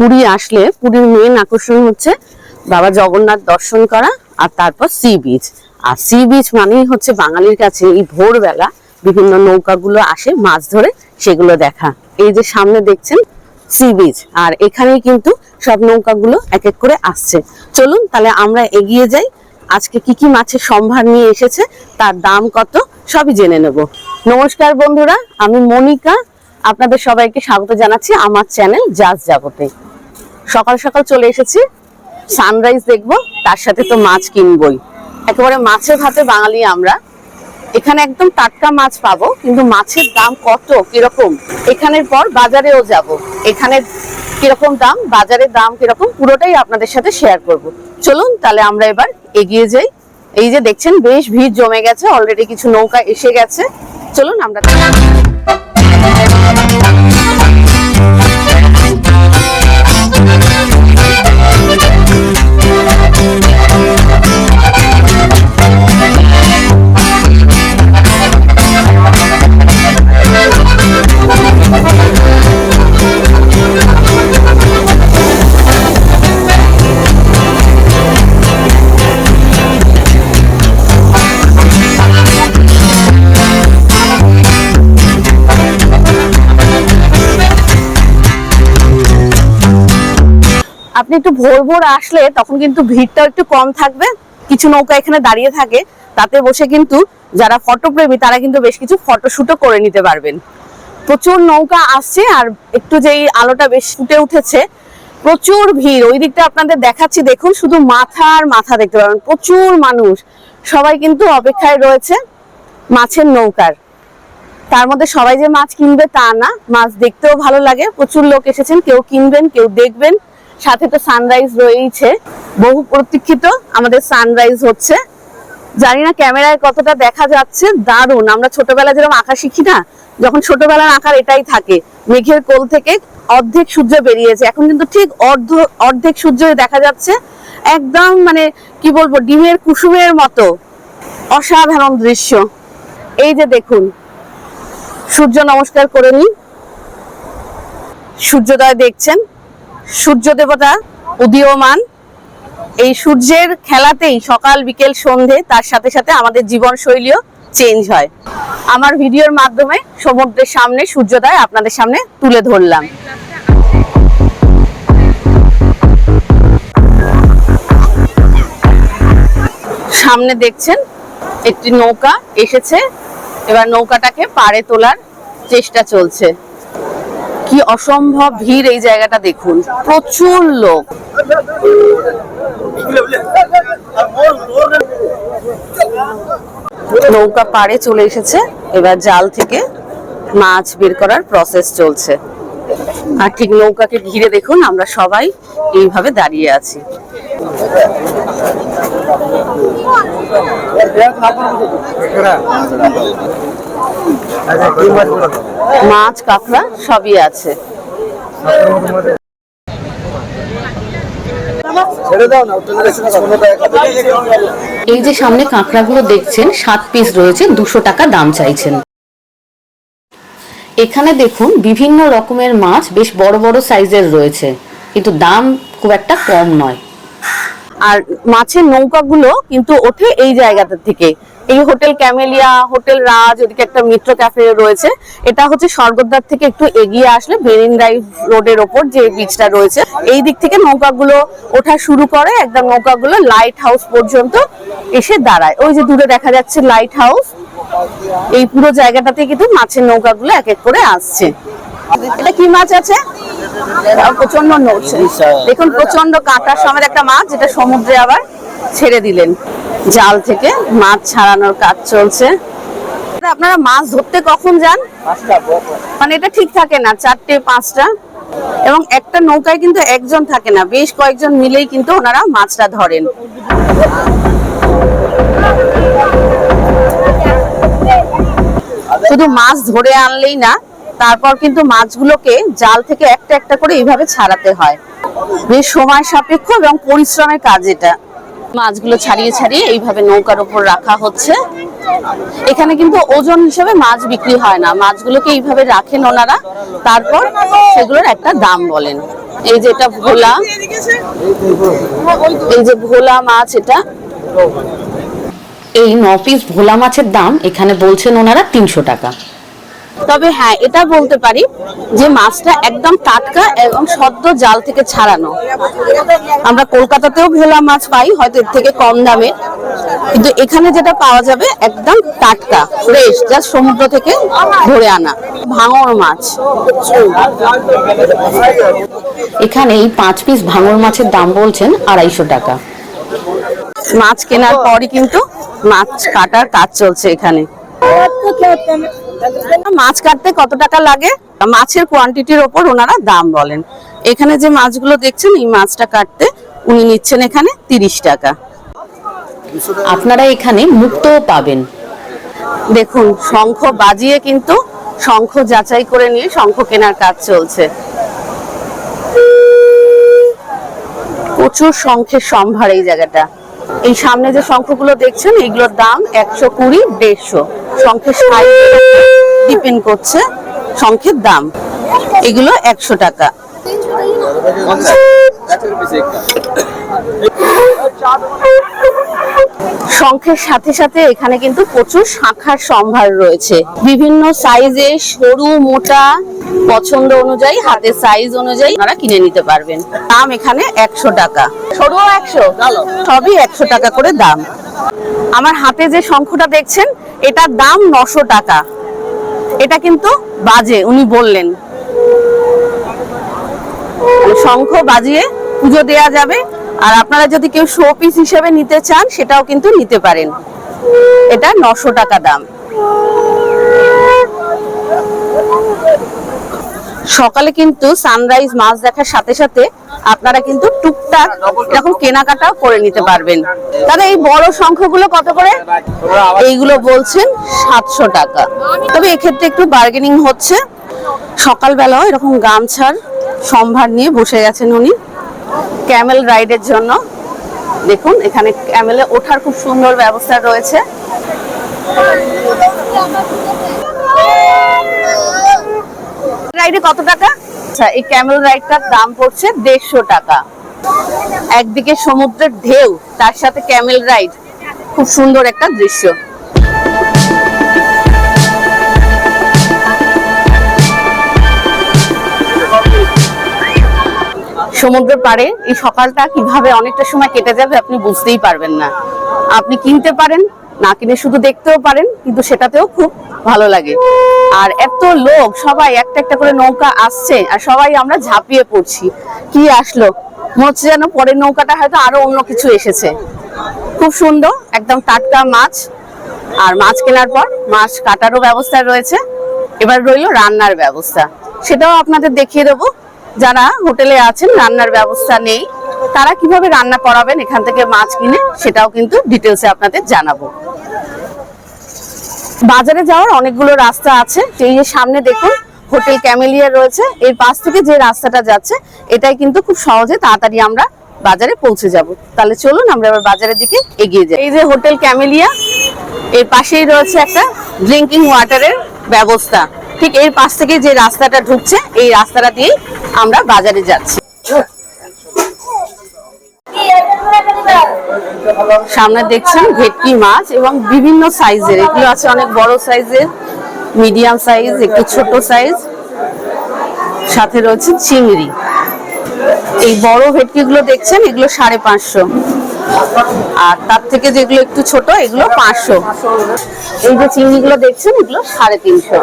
পুরী আসলে পুরীর মেন আকর্ষণ হচ্ছে বাবা জগন্নাথ দর্শন করা আর তারপর সি বিচ আর সি বিচ মানেই হচ্ছে বাঙালির কাছে এই ভোরবেলা বিভিন্ন নৌকাগুলো আসে মাছ ধরে সেগুলো দেখা। এই যে সামনে দেখছেন সি বিচ আর এখানেই কিন্তু সব নৌকাগুলো এক এক করে আসছে। চলুন তাহলে আমরা এগিয়ে যাই। আজকে কি কি মাছের সম্ভার নিয়ে এসেছে, তার দাম কত, সবই জেনে নেব। নমস্কার বন্ধুরা, আমি মনিকা। আপনাদের সবাইকে স্বাগত জানাচ্ছি আমার চ্যানেল জাজ জগতে সকাল সকাল চলে এসেছি। সানরাইজ দেখব, তার সাথে তো মাছ কিনবই। একেবারে মাছের ভাতে বাঙালি আমরা। এখানে একদম টাটকা মাছ পাবো, কিন্তু মাছের দাম কত, কীরকম? এখানের পর বাজারেও যাব। এখানে কীরকম দাম, বাজারের দাম কীরকম, পুরোটাই আপনাদের সাথে শেয়ার করব। চলুন, তাহলে আমরা এবার এগিয়ে যাই। এই যে দেখছেন, বেশ ভিড় জমে গেছে অলরেডি কিছু নৌকা এসে গেছে। চলুন, আমরা আপনি একটু ভোর ভোর আসলে তখন কিন্তু ভিড়টা একটু কম থাকবে। কিছু নৌকা এখানে দাঁড়িয়ে থাকে, তাতে বসে কিন্তু যারা ফটোপ্রেমী তারা কিন্তু বেশ কিছু ফটোশুটও করে নিতে পারবেন। প্রচুর নৌকা আসছে আর একটু যেই আলোটা বেশ ফুটে উঠেছে, প্রচুর ভিড়। ওই দিকটা আপনাদের দেখাচ্ছি, দেখুন শুধু মাথা আর মাথা দেখতে পাবেন প্রচুর মানুষ, সবাই কিন্তু অপেক্ষায় রয়েছে মাছের নৌকার। তার মধ্যে সবাই যে মাছ কিনবে তা না, মাছ দেখতেও ভালো লাগে। প্রচুর লোক এসেছেন, কেউ কিনবেন, কেউ দেখবেন। সাথে তো সানরাইজ রয়েইছে। বহু প্রতীক্ষিত আমাদের সানরাইজ হচ্ছে। জানি না ক্যামেরায় কতটা দেখা যাচ্ছে, দারুণ। আমরা ছোটবেলা যেরকম আঁকা শিখি না, যখন ছোটবেলার আঁকার এটাই থাকে। মেঘের কোল থেকে অর্ধেক সূর্য বেরিয়েছে। এখন কিন্তু ঠিক অর্ধ, অর্ধেক সূর্য দেখা যাচ্ছে। একদম মানে কি বলব, ডিমের কুসুমের মতো। অসাধারণ দৃশ্য। এই যে দেখুন, সূর্য নমস্কার করে নিন। সূর্যোদয় দেখছেন। সূর্য দেবতা উদীয়মান। এই সূর্যের খেলাতেই সকাল, বিকেল, সন্ধে তার সাথে সাথে আমাদের জীবন শৈলীও চেঞ্জ হয়। আমার ভিডিওর মাধ্যমে সমুদ্রের সামনে সূর্যোদয় আপনাদের সামনে তুলে ধরলাম। সামনে দেখছেন, একটি নৌকা এসেছে। এবার নৌকাটাকে পাড়ে তোলার চেষ্টা চলছে। কি অসম্ভব ভিড় এই জায়গাটা দেখুন। প্রচুর লোক। নৌকা পাড়ে চলে এসেছে। এবার জাল থেকে মাছ বের করার প্রসেস চলছে। আর ঠিক নৌকাকে ঘিরে দেখুন, আমরা সবাই এইভাবে দাঁড়িয়ে আছি। মাছ কাঁকড়া সবই আছে। এই যে সামনে কাঁকড়াগুলো দেখছেন সাত পিস রয়েছে দুশো টাকা দাম চাইছেন। এখানে দেখুন বিভিন্ন রকমের মাছ বেশ বড় বড় সাইজের রয়েছে। কিন্তু দাম খুব একটা কম নয়। আর মাছের নৌকাগুলো কিন্তু ওঠে এই জায়গাটা থেকে। এই হোটেল ক্যামেলিয়া হোটেল রাজ ওদিকে একটা মিত্র ক্যাফে রয়েছে। এটা হচ্ছে স্বর্গদ্বার থেকে একটু এগিয়ে আসলে বেরিন ড্রাইভ রোডের ওপর যে বিচটা রয়েছে। এই দিক থেকে নৌকাগুলো ওঠা শুরু করে একদম নৌকাগুলো লাইট হাউস পর্যন্ত এসে দাঁড়ায়। ওই যে দূরে দেখা যাচ্ছে লাইট হাউস এই পুরো জায়গাটাতে কিন্তু মাছের নৌকাগুলো এক এক করে আসছে। এটা কি মাছ আছে? প্রচণ্ড নড়ছে। দেখুন প্রচণ্ড কাঁটার সমেত একটা মাছ যেটা সমুদ্রে আবার ছেড়ে দিলেন। জাল থেকে মাছ ছাড়ানোর কাজ চলছে। আপনারা মাছ ধরতে কখন যান? মানে এটা ঠিক থাকে না চারটে পাঁচটা। এবং একটা নৌকায় কিন্তু একজন থাকে না বেশ কয়েকজন মিলেই কিন্তু ওনারা মাছটা ধরেন। শুধু মাছ ধরে আনলেই না তারপর কিন্তু মাছগুলোকে জাল থেকে একটা একটা করে এইভাবে ছাড়াতে হয়। বেশ সময় সাপেক্ষ এবং পরিশ্রমের কাজ এটা। মাছগুলো ছাড়িয়ে ছাড়িয়ে এইভাবে নৌকার উপর রাখা হচ্ছে। এখানে কিন্তু ওজন হিসেবে মাছ বিক্রি হয় না। মাছগুলোকে এইভাবে রাখেন ওনারা। তারপর সেগুলোর একটা দাম বলেন। এই যে এটা ভোলা, এই যে ভোলা মাছ এটা। এই ন পিস ভোলা মাছের দাম এখানে বলছেন ওনারা তিনশো টাকা। তবে হ্যাঁ এটা বলতে পারি যে মাছটা একদম টাটকা এবং সদ্য জাল থেকে ছাড়ানো। আমরা কলকাতাতেও ভোলা মাছ পাই, হয়তো এর থেকে কম দামে। কিন্তু এখানে যেটা পাওয়া যাবে, একদম টাটকা ফ্রেশ যা সমুদ্র থেকে ধরে আনা। ভাঙর মাছ এখানে এই পাঁচ পিস ভাঙর মাছের দাম বলছেন আড়াইশো টাকা। মাছ কেনার পরই কিন্তু মাছ কাটার কাজ চলছে এখানে। মাছ কাটতে কত টাকা লাগে? মাছের কোয়ান্টিটির ওপর ওনারা দাম বলেন। এখানে যে মাছগুলো দেখছেন, এই মাছটা কাটতে উনি নিচ্ছেন এখানে তিরিশ টাকা। আপনারা এখানে মুক্তও পাবেন। দেখুন, শঙ্খ বাজিয়ে কিন্তু শঙ্খ যাচাই করে নিয়ে শঙ্খ কেনার কাজ চলছে। প্রচুর শঙ্খের সম্ভার এই জায়গাটা। এই সামনে যে শঙ্খগুলো দেখছেন, এগুলোর দাম একশো কুড়ি, দেড়শো। শঙ্খের সাইজ ডিপেন্ড করছে শঙ্খের দাম। এগুলো একশো টাকা। শঙ্খের সাথে সাথে এখানে কিন্তু প্রচুর শাখার সম্ভার রয়েছে। বিভিন্ন সাইজে সরু, মোটা পছন্দ অনুযায়ী, হাতের সাইজ অনুযায়ী আপনারা কিনে নিতে পারবেন। দাম এখানে একশো টাকা। সরুও একশো সবই একশো টাকা করে দাম। আমার হাতে যে শঙ্খটা দেখছেন এটার দাম নশো টাকা। এটা কিন্তু বাজে, উনি বললেন। শঙ্খ বাজিয়ে পুজো দেয়া যাবে। আর আপনারা যদি কেউ শো পিস হিসেবে নিতে চান, সেটাও কিন্তু নিতে পারেন। এটা নশো টাকা দাম। সকালে কিন্তু সানরাইজ মাছ দেখার সাথে সাথে আপনারা কিন্তু টুকটাক এরকম কেনাকাটাও করে নিতে পারবেন। তাহলে এই বড় সংখ্যাগুলো কত করে? এইগুলো বলছেন সাতশো টাকা। তবে এক্ষেত্রে একটু বার্গেনিং হচ্ছে। সকালবেলাও এরকম গামছার সম্ভার নিয়ে বসে গেছেন উনি। ক্যামেল রাইডের জন্য। দেখুন, এখানে ক্যামেলে ওঠার খুব সুন্দর ব্যবস্থা রয়েছে। রাইডে কত টাকা? আচ্ছা এই ক্যামেল রাইডটার দাম পড়ছে দেড়শো টাকা। একদিকে সমুদ্রের ঢেউ, তার সাথে ক্যামেল রাইড খুব সুন্দর একটা দৃশ্য। সমুদ্রের পাড়ে এই সকালটা কীভাবে অনেকটা সময় কেটে যাবে আপনি বুঝতেই পারবেন না। আপনি কিনতে পারেন না কিনে শুধু দেখতেও পারেন, কিন্তু সেটাতেও খুব ভালো লাগে। আর এত লোক, সবাই একটা একটা করে নৌকা আসছে, আর সবাই আমরা ঝাঁপিয়ে পড়ছি। কি আসলো? হচ্ছে যেন পরের নৌকাটা হয়তো আরও অন্য কিছু এসেছে। খুব সুন্দর, একদম টাটকা মাছ। আর মাছ কেনার পর মাছ কাটারও ব্যবস্থা রয়েছে। এবার রইল রান্নার ব্যবস্থা। সেটাও আপনাদের দেখিয়ে দেবো। যারা হোটেলে আছেন, রান্নার ব্যবস্থা নেই। তারা কীভাবে রান্না করাবেন এখান থেকে মাছ কিনে, সেটাও কিন্তু ডিটেলসে আপনাদের জানাব। বাজারে যাওয়ার অনেকগুলো রাস্তা আছে। সেই যে সামনে দেখুন, হোটেল ক্যামেলিয়া রয়েছে। এর পাশ থেকে যে রাস্তাটা যাচ্ছে, এটাই কিন্তু খুব সহজে তাড়াতাড়ি আমরা বাজারে পৌঁছে যাব। তাহলে চলুন, আমরা এবার বাজারের দিকে এগিয়ে যাই। এই যে হোটেল ক্যামেলিয়া, এর পাশেই রয়েছে একটা ড্রিঙ্কিং ওয়াটারের ব্যবস্থা। ঠিক এর পাশ থেকে যে রাস্তাটা ঢুকছে, এই রাস্তাটা দিয়েই আমরা বাজারে যাচ্ছি। সামনে দেখছেন ভেটকি মাছ এবং বিভিন্ন সাইজের। এগুলো আছে অনেক বড় সাইজের, মিডিয়াম সাইজ, একটু ছোট সাইজ। সাথে রয়েছে চিংড়ি। এই বড় ভেটকিগুলো দেখছেন, এগুলো সাড়ে পাঁচশো। আর তার থেকে যেগুলো একটু ছোট, এগুলো পাঁচশো। এই যে চিংড়িগুলো দেখছেন, এগুলো সাড়ে তিনশো।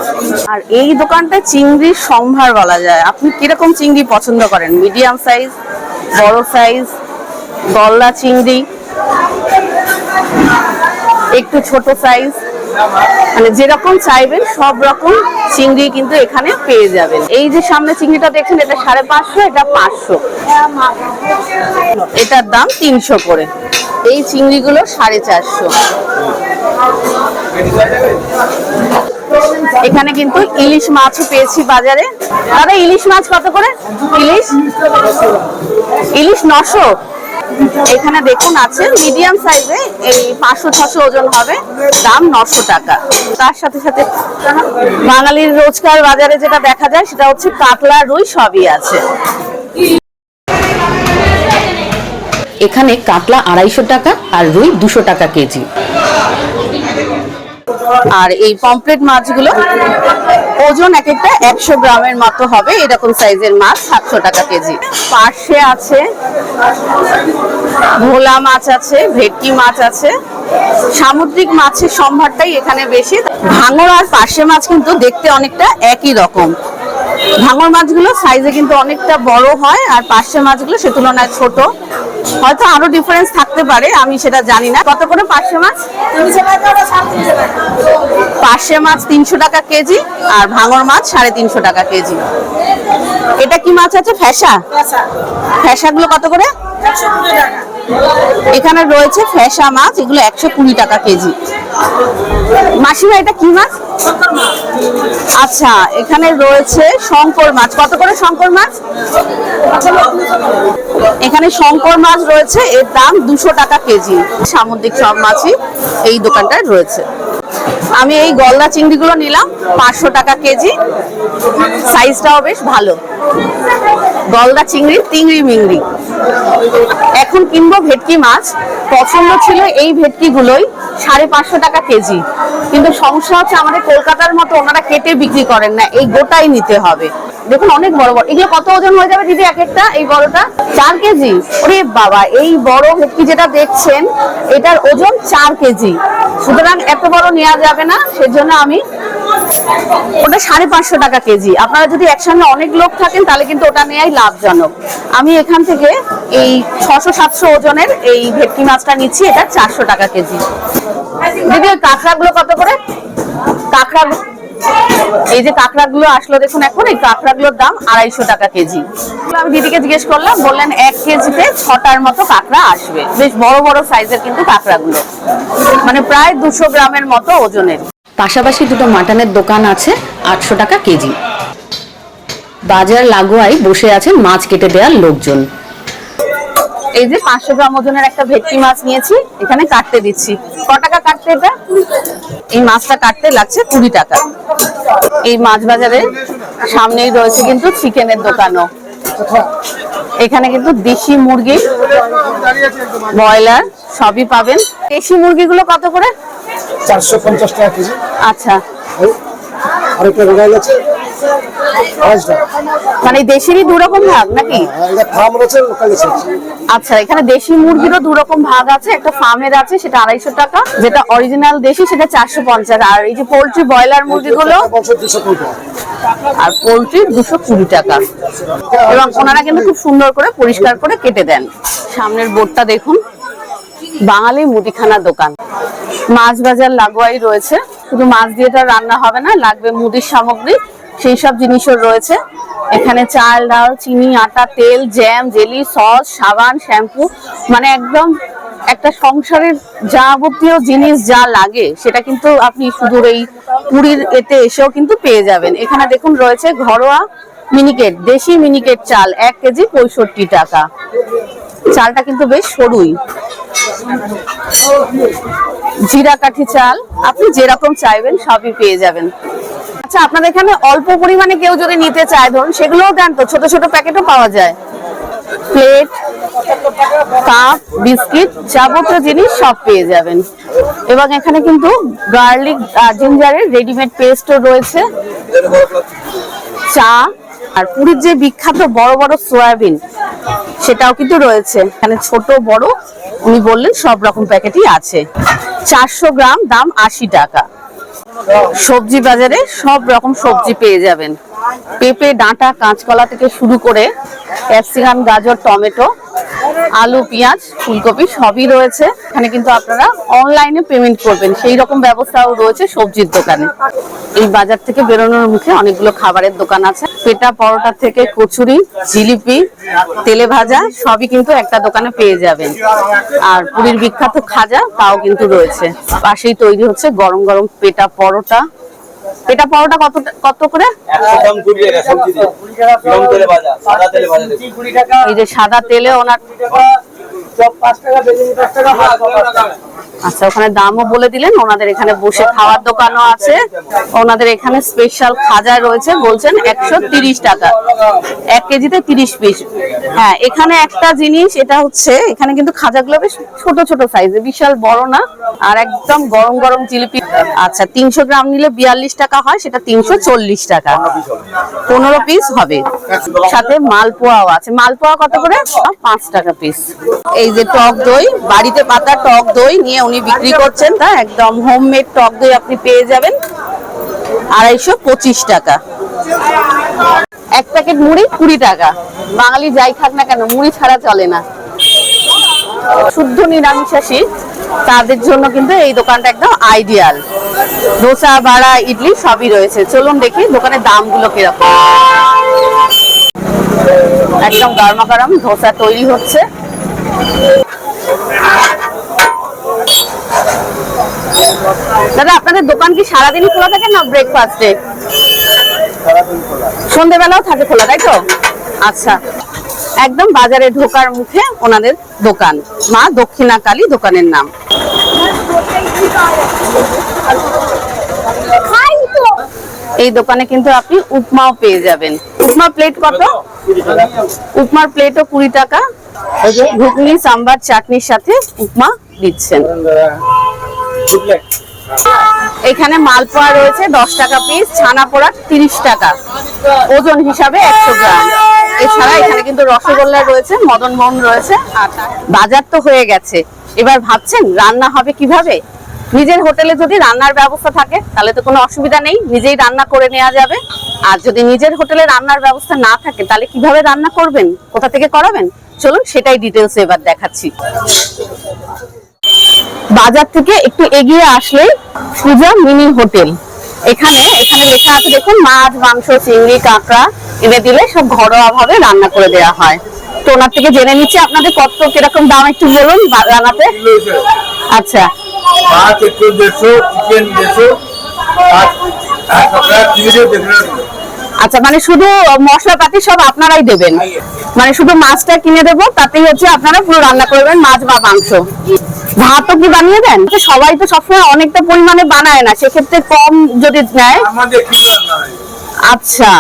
আর এই দোকানটা চিংড়ির সম্ভার বলা যায়। আপনি কীরকম চিংড়ি পছন্দ করেন? মিডিয়াম সাইজ, বড় সাইজ? গলদা চিংড়ি, একটু ছোট সাইজ মানে যেরকম চাইবেন, সব রকম চিংড়ি কিন্তু এখানে পেয়ে যাবেন। এই যে সামনে চিংড়িটা দেখছেন, এটা সাড়ে পাঁচশো, এটা পাঁচশো। এটার দাম তিনশো করে। এই চিংড়িগুলো সাড়ে চারশো। এখানে কিন্তু ইলিশ মাছও পেয়েছি বাজারে। দাদা, ইলিশ মাছ কত করে? ইলিশ? ইলিশ নশো? এখানে দেখুন আছে মিডিয়াম সাইজে এই পাঁচশো ছশো ওজন হবে। দাম নশো টাকা। তার সাথে সাথে বাঙালির রোজকার বাজারে যেটা দেখা যায়, সেটা হচ্ছে কাতলা রুই সবই আছে। এখানে কাতলা আড়াইশো টাকা আর রুই দুশো টাকা কেজি। আর এই পমপ্লেট মাছগুলো ওজন এক একটা একশো গ্রামের মতো হবে। এরকম সাইজের মাছ, সাতশো টাকা কেজি। পার্শে আছে ভোলা মাছ আছে, ভেটকি মাছ আছে। সামুদ্রিক মাছের সম্ভারটাই এখানে বেশি। ভাঙর আর পার্শে মাছ কিন্তু দেখতে অনেকটা একই রকম। ভাঙর মাছগুলো সাইজে কিন্তু অনেকটা বড় হয়, আর পার্শে মাছগুলো সে তুলনায় ছোট। হয়তো আরও ডিফারেন্স থাকতে পারে আমি সেটা জানি না। কত করে পার্শে মাছ? পার্শে মাছ তিনশো টাকা কেজি আর ভাঙর মাছ সাড়ে তিনশো টাকা কেজি। এটা কি মাছ আছে? ফ্যাসা? ফ্যাসাগুলো কত করে? এখানে রয়েছে ফ্যাসা মাছ, এগুলো একশো কুড়ি টাকা কেজি। মাসিমা, এটা কি মাছ? আচ্ছা এখানে রয়েছে শঙ্কর মাছ। কত করে শঙ্কর মাছ? এখানে শঙ্কর মাছ রয়েছে, এর দাম দুশো টাকা কেজি। সামুদ্রিক সব মাছই এই দোকানটায় রয়েছে। আমি এই গলদা চিংড়িগুলো নিলাম, পাঁচশো টাকা কেজি। সাইজটাও বেশ ভালো। গলদা চিংড়ি তিংড়ি মিংড়ি। এখন কিনবো ভেটকি মাছ। পছন্দ ছিল এই ভেটকি গুলোই সাড়ে পাঁচশো টাকা কেজি। কিন্তু সমস্যা হচ্ছে আমাদের কলকাতার মতো ওনারা কেটে বিক্রি করেন না, এই গোটাই নিতে হবে। দেখুন, অনেক বড় বড়। এগুলো কত ওজন হয়ে যাবে দিদি এক একটা, এই বড়টা? চার কেজি? ওরে বাবা, এই বড় ভেটকি যেটা দেখছেন, এটার ওজন চার কেজি। সুতরাং এত বড় নেওয়া যাবে না, সেজন্য আমি ওটা সাড়ে পাঁচশো টাকা কেজি। আপনারা যদি একসঙ্গে অনেক লোক থাকেন, তাহলে কিন্তু ওটা নেওয়াই লাভজনক। আমি এখান থেকে এই ছশো সাতশো ওজনের এই ভেটকি মাছটা নিচ্ছি, এটা চারশো টাকা কেজি। দিদি, ওই কাঁকড়াগুলো কত করে? কাঁকড়া এই যে কাঁকড়াগুলো আসলো দেখুন এখন, এই কাঁকড়াগুলোর দাম আড়াইশো টাকা কেজি। আমি দিদিকে জিজ্ঞেস করলাম, বললেন এক কেজিতে ছটার মতো কাঁকড়া আসবে। বেশ বড় বড় সাইজের কিন্তু কাঁকড়াগুলো। মানে প্রায় দুশো গ্রামের মতো ওজনের। পাশাপাশি দুটো মাটনের দোকান আছে, আটশো টাকা কেজি। বাজার লাগোয়ায় বসে আছেন মাছ কেটে দেওয়ার লোকজন। এই যে পাঁচশো গ্রাম ওজনের একটা ভেটকি মাছ নিয়েছি, এখানে কাটতে দিচ্ছি। ক টাকা কাটতে এটা? এই মাছটা কাটতে লাগছে কুড়ি টাকা। এই মাছ বাজারে সামনেই রয়েছে কিন্তু চিকেনের দোকানও। এখানে কিন্তু দেশি মুরগি, ব্রয়লার সবই পাবেন। দেশি মুরগিগুলো কত করে? চারশো পঞ্চাশ টাকা কেজি। আচ্ছা। আরেকটা রোগাইল আছে। মানে দেশেরই দু রকম ভাগ নাকি? ফার্ম লোকাল আচ্ছা এখানে দেশি মুরগিরও দু রকম ভাগ আছে। একটা ফার্মের আছে সেটা আড়াইশো টাকা। যেটা অরিজিনাল দেশি সেটা চারশো পঞ্চাশ। আর এই যে পোল্ট্রি ব্রয়লার মুরগিগুলো কুড়ি টাকা। আর পোল্ট্রি দুশো কুড়ি টাকা। এবং ওনারা কিন্তু খুব সুন্দর করে পরিষ্কার করে কেটে দেন। সামনের বোর্ডটা দেখুন। বাঙালি মুদিখানা দোকান। মাছ বাজার লাগোয়াই রয়েছে। শুধু মাছ দিয়ে আর রান্না হবে না, লাগবে মুদির সামগ্রী, সেই সব জিনিসও রয়েছে। এখানে চাল, ডাল, চিনি, আটা, তেল, জ্যাম, জেলি, সস, সাবান, শ্যাম্পু মানে একদম একটা সংসারের যাবতীয় জিনিস যা লাগে, সেটা কিন্তু আপনি শুধু এই পুরীর এতে এসেও কিন্তু পেয়ে যাবেন। এখানে দেখুন রয়েছে ঘরোয়া মিনিকেট, দেশি মিনিকেট চাল, এক কেজি পঁয়ষট্টি টাকা। চালটা কিন্তু বেশ সরুই। জিরা কাঠি চাল, আপনি যেরকম চাইবেন সবই পেয়ে যাবেন। আচ্ছা আপনাদের এখানে অল্প পরিমাণে কেউ যদি নিতে চায়, ধরুন সেগুলোও দেন তো, ছোট ছোট প্যাকেটও পাওয়া যায়। প্লেট, কাপ, বিস্কিট, যাবতীয় জিনিস সব পেয়ে যাবেন। এবং এখানে কিন্তু গার্লিক জিঞ্জারের রেডিমেড পেস্টও রয়েছে। চা আর পুরীর যে বিখ্যাত বড় বড় সয়াবিন, সেটাও কিন্তু রয়েছে। এখানে ছোট, বড়, উনি বললেন সব রকম প্যাকেটই আছে। চারশো গ্রাম দাম আশি টাকা। সবজি বাজারে সব রকম সবজি পেয়ে যাবেন। পেঁপে, ডাঁটা, কাঁচকলা থেকে শুরু করে ক্যাপসিকাম, গাজর, টমেটো, আলু, পেঁয়াজ, ফুলকপি সবই রয়েছে। এখানে কিন্তু আপনারা অনলাইনে পেমেন্ট করবেন। সেই রকম ব্যবস্থাও রয়েছে সবজির দোকানে। এই বাজার থেকে বেরোনোর মুখে অনেকগুলো খাবারের দোকান আছে। পেটা পরোটা থেকে কচুরি জিলিপি তেলে ভাজা সবই কিন্তু একটা দোকানে পেয়ে যাবেন। আর পুরীর বিখ্যাত খাজা তাও কিন্তু রয়েছে। পাশেই তৈরি হচ্ছে গরম গরম পেটা পরোটা। পেটা পরোটা কত কত করে? একদম কুড়ি টাকা সবজি দিয়ে। গরম তেলে ভাজা সাদা তেলে ভাজা দেখুন। এই যে সাদা তেলে ওনার আচ্ছা ওখানে দামও বলে দিলেন, ওনাদের এখানে বসে খাওয়ার দোকানও আছে। ওনাদের এখানে স্পেশাল খাজা রয়েছে, বলছেন একশো টাকা। এক কেজিতে তিরিশ পিস। হ্যাঁ এখানে একটা জিনিস, এটা হচ্ছে, এখানে কিন্তু খাজাগুলো বেশ ছোট ছোট সাইজে বিশাল বড় না, আর একদম গরম গরম জিলিপি। আচ্ছা তিনশো গ্রাম নিলে বিয়াল্লিশ টাকা হয়, সেটা তিনশো চল্লিশ টাকা। পনেরো পিস হবে। সাথে মালপোয়াও আছে। মালপোয়া কত করে? পাঁচ টাকা পিস এই যে টক দই, বাড়িতে পাতা টক দই নিয়ে উনি বিক্রি করছেন। তা একদম হোমমেড টক দই আপনি পেয়ে যাবেন। আড়াইশো পঁচিশ টাকা। এক প্যাকেট মুড়ি কুড়ি টাকা। বাঙালি যাই খাক না কেন মুড়ি ছাড়া চলে না। শুদ্ধ নিরামিষাসী তাদের জন্য কিন্তু এই দোকানটা একদম আইডিয়াল ধোসা বাড়া ইডলি সবই রয়েছে। চলুন দেখি দোকানের দামগুলো কীরকম। একদম গরমা গরম ধোসা তৈরি হচ্ছে। দাদা আপনাদের দোকান কি সারাদিনই খোলা থাকে না ব্রেকফাস্টে সন্ধেবেলাও থাকে খোলা তাই তো? আচ্ছা। একদম বাজারে ঢোকার মুখে ওনাদের দোকান। মা দক্ষিণা কালী দোকানের নাম। এই দোকানে কিন্তু আপনি উপমাও পেয়ে যাবেন। উপমা প্লেট কত? উপমার প্লেটও কুড়ি টাকা। ঘুগনি সাম্বার চাটনির সাথে উপমা দিচ্ছেন। এখানে মালপোয়া রয়েছে, দশ টাকা পিস ছানা পোড়া তিরিশ টাকা। ওজন হিসাবে একশো গ্রাম। এছাড়া এখানে কিন্তু রসগোল্লা রয়েছে, মদন মোহন রয়েছে বাজার তো হয়ে গেছে। এবার ভাবছেন, রান্না হবে কীভাবে? নিজের হোটেলে যদি রান্নার ব্যবস্থা থাকে, তাহলে তো কোনো অসুবিধা নেই, নিজেই রান্না করে নেওয়া যাবে। আর যদি নিজের হোটেলে রান্নার ব্যবস্থা না থাকে, তাহলে কীভাবে রান্না করবেন? কোথা থেকে করাবেন? চলুন সেটাই ডিটেলস এবার দেখাচ্ছি। বাজার থেকে একটু এগিয়ে আসলে সুজা মিনি হোটেল। এখানে এখানে লেখা আছে দেখুন মাছ মাংস চিংড়ি কাঁকড়া এনে দিলে সব ঘরোয়া ভাবে রান্না করে দেওয়া হয়। তো ওনার থেকে জেনে নিচ্ছি আপনাদের কত কীরকম দাম একটু বলুন রান্নাতে আচ্ছা। ভাত একটু দেড়শো চিকেন দেড়শো আর কাঁকড়া চিংড়ি দেড়শো আচ্ছা মানে শুধু মশলাপাতি সব আপনারাই দেবেন? মানে শুধু মাছটা কিনে দেবো তাতেই হচ্ছে আপনারা পুরো রান্না করবেন মাছ বা মাংস। ভাতও কি বানিয়ে দেন? সবাই তো সবসময় অনেকটা পরিমাণে বানায় না সেক্ষেত্রে কম যদি নেয়। আচ্ছা।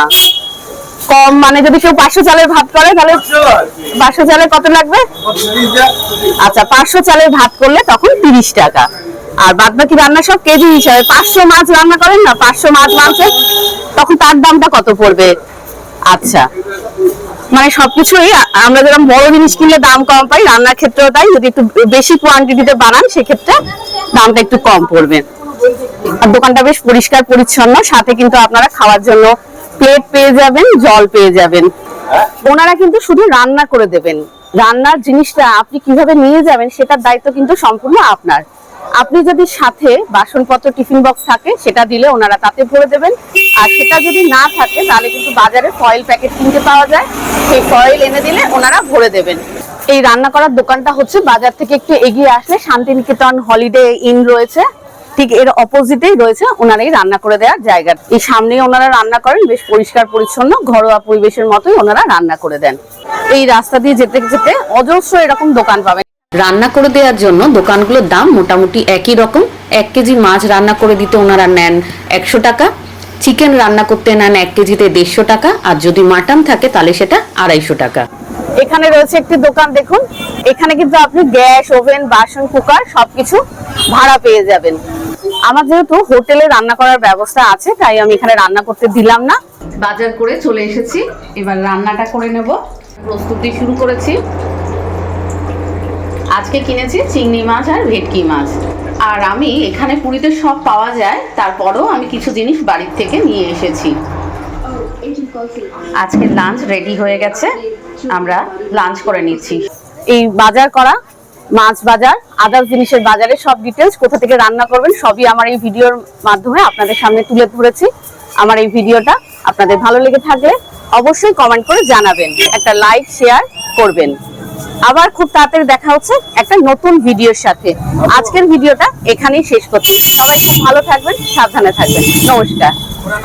কম মানে যদি কেউ পাঁচশো চালের ভাত করে তাহলে পাঁচশো চালের কত লাগবে? আচ্ছা পাঁচশো চালের ভাত করলে তখন তিরিশ টাকা। আর বাদ বাকি রান্না সব কেজি হিসাবে। পাঁচশো মাছ রান্না করেন না পাঁচশো মাছ মাংস তখন তার দামটা কত পড়বে? আচ্ছা। মানে সবকিছুই আমরা যেরকম বড় জিনিস কিনলে দাম কম পাই, রান্নার ক্ষেত্রেও তাই। যদি একটু বেশি কোয়ান্টিটিতে বানান, সেক্ষেত্রে দামটা একটু কম পড়বে। আর দোকানটা বেশ পরিষ্কার, পরিচ্ছন্ন। সাথে কিন্তু আপনারা খাওয়ার জন্য প্লেট পেয়ে যাবেন, জল পেয়ে যাবেন। ওনারা কিন্তু শুধু রান্না করে দেবেন। রান্নার জিনিসটা আপনি কীভাবে নিয়ে যাবেন, সেটার দায়িত্ব কিন্তু সম্পূর্ণ আপনার। আপনি যদি সাথে বাসনপত্র, টিফিন বক্স থাকে, সেটা দিলে ওনারা তাতে ভরে দেবেন। আর সেটা যদি না থাকে, তাহলে কিন্তু বাজারে ফয়েল প্যাকেট কিনতে পাওয়া যায়। সেই ফয়েল এনে দিলে ওনারা ভরে দেবেন। এই রান্না করার দোকানটা হচ্ছে বাজার থেকে একটু এগিয়ে আসলে শান্তিনিকেতন হলিডে ইন রয়েছে। ঠিক এর অপোজিটেই রয়েছে ওনার এই রান্না করে দেওয়ার জায়গা। এই সামনেই ওনারা রান্না করেন, বেশ পরিষ্কার, পরিচ্ছন্ন, ঘরোয়া পরিবেশের মতোই ওনারা রান্না করে দেন। এই রাস্তা দিয়ে যেতে যেতে অজস্র এরকম দোকান পাবেন। রান্না করে দেওয়ার জন্য দোকানগুলোর দাম মোটামুটি একই রকম। এক কেজি মাছ রান্না করে দিতে ওনারা নেন একশো টাকা চিকেন রান্না করতে নেন এক কেজিতে দেড়শো টাকা আর যদি মাটন থাকে তাহলে সেটা আড়াইশো টাকা। এখানে রয়েছে একটি দোকান দেখুন। এখানে কিন্তু আপনি গ্যাস ওভেন বাসন কুকার সবকিছু ভাড়া পেয়ে যাবেন। আমার যেহেতু হোটেলে রান্না করার ব্যবস্থা আছে তাই আমি এখানে রান্না করতে দিলাম না। বাজার করে চলে এসেছি। এবার রান্নাটা করে নেব। প্রস্তুতি শুরু করেছি। আজকে কিনেছি চিংড়ি মাছ আর ভেটকি মাছ। আর আমি এখানে পুরীতে সব পাওয়া যায়, তারপরেও আমি কিছু জিনিস বাড়ির থেকে নিয়ে এসেছি। আজকে লাঞ্চ রেডি হয়ে গেছে, আমরা লাঞ্চ করে নিচ্ছি। এই বাজার করা, মাছ বাজার আদার জিনিসের বাজারে সব ডিটেলস কোথা থেকে রান্না করবেন, সবই আমার এই ভিডিওর মাধ্যমে আপনাদের সামনে তুলে ধরেছি। আমার এই ভিডিওটা আপনাদের ভালো লেগে থাকলে অবশ্যই কমেন্ট করে জানাবেন, একটা লাইক শেয়ার করবেন। আবার খুব তাড়াতাড়ি দেখা হচ্ছে একটা নতুন ভিডিওর সাথে। আজকের ভিডিওটা এখানেই শেষ করছি। সবাই খুব ভালো থাকবেন, সাবধানে থাকবেন। নমস্কার।